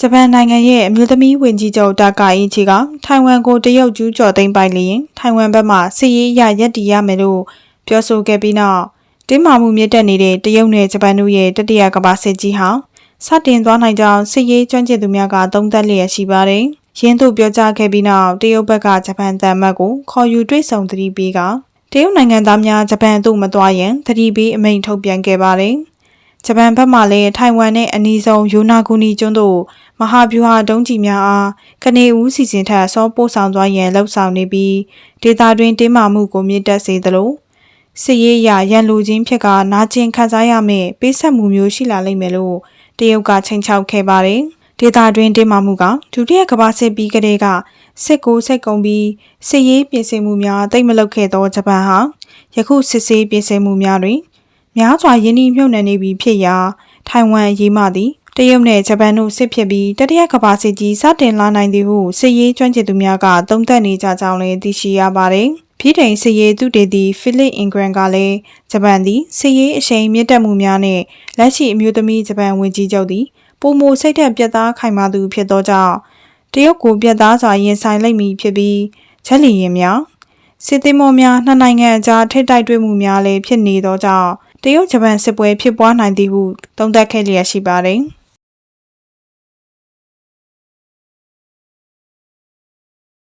ဂျပန်နိုင်ငံရဲ့အမျိုးသမီးဝင်ကြီးချုပ်တာကာအီချီကထိုင်ဝမ်ကိုတရုတ်ကျူးကျော်သိမ်းပိုက်လျင်ထိုင်ဝမ်ဘက်မှစစ်ရေးအရရပ်တည်ရမယ်လို့ပြောဆိုခဲ့ပြီးနောက်တင်းမာမှုမြင့်တက်နေတဲ့တရုတ်နဲ့ဂျပန်တို့ရဲ့တတိယကမ္ဘာစစ်ကြီးဟာစတင်သွားနိုင်ကြောင်းစစ်ရေးကျွမ်းကျင်သူများကသုံးသပ်လျက်ရှိပါတယ်။ရင်းတို့ပြောကြားခဲ့ပြီးနောက်တရုတ်ဘက်ကဂျပန်တန်မတ်ကိုခေါ်ယူတွေ့ဆုံသတိပေးကတရုတ်နိုင်ငံသားများဂျပန်သို့မသွားရန်သတိပေးအမိန့်ထုတ်ပြန်ခဲ့ပါတယ်။ ဂျပန်ဘက်မှလည်းထိုင်ဝမ်နဲ့အနီးဆုံးယိုနာဂူနီကျွန်းတို့မဟာဗျူဟာဒုံးကျည်များအားကနေဦးစီစဉ်ထက်စောပို့ဆောင်သွားရန်လှုံ့ဆော်နေပြီးဒေသတွင်းတင်းမာမှုကိုမြင့်တက်စေသလိုစစ်ရေးအရရန်လူချင်းဖြစ်ကနာကျင်ခံစားရမယ့်ပေးဆက်မှုမျိုးရှိလာလိမ့်မယ်လို့တရုတ်ကချိန်ချောက်ခဲ့ပါတယ်ဒေသတွင်းတင်းမာမှုကဒုတိယကမ္ဘာစစ်ပြီးကတည်းကစစ်ကိုစိတ်ကုံပြီးစစ်ရေးပြင်ဆင်မှုများတိတ်မလုပ်ခဲ့သောဂျပန်ဟာယခုစစ်ဆေးပြင်ဆင်မှုများတွင် များစွာယင်းနှိမြုပ်နှံနေပြီဖြစ်ရာထိုင်ဝမ်အရေးမှသည်တရုတ်နဲ့ဂျပန်တို့စစ်ဖြစ်ပြီးတတိယကမ္ဘာစစ်ကြီးစတင်လာနိုင်သည်ဟုစစ်ရေးကျွမ်းကျင်သူများကသုံးသပ်နေကြကြောင်းလည်းသိရှိရပါတယ်။ပြည်ထိုင်စစ်ရေးသူတေသီဖိလစ်အင်ဂရန်ကလည်းဂျပန်သည်စစ်ရေးအရှိန်မြင့်တက်မှုများနဲ့လက်ရှိအမျိုးသမီးဂျပန်ဝန်ကြီးချုပ်သည်ပုံမိုစိတ်ထက်ပြတ်သားခိုင်မာသူဖြစ်သောကြောင့်တရုတ်ကိုပြတ်သားစွာရင်ဆိုင်လိမ့်မည်ဖြစ်ပြီးချက်လီရင်များစစ်သည်မောများနှစ်နိုင်ငံအကြားထိတ်တိုက်တွေ့မှုများလည်းဖြစ်နေသောကြောင့် တရုတ်ဂျပန်စစ်ပွဲဖြစ်ပွားနိုင်သည်ဟုသုံးသပ်ခဲ့လျက်ရှိပါတယ်။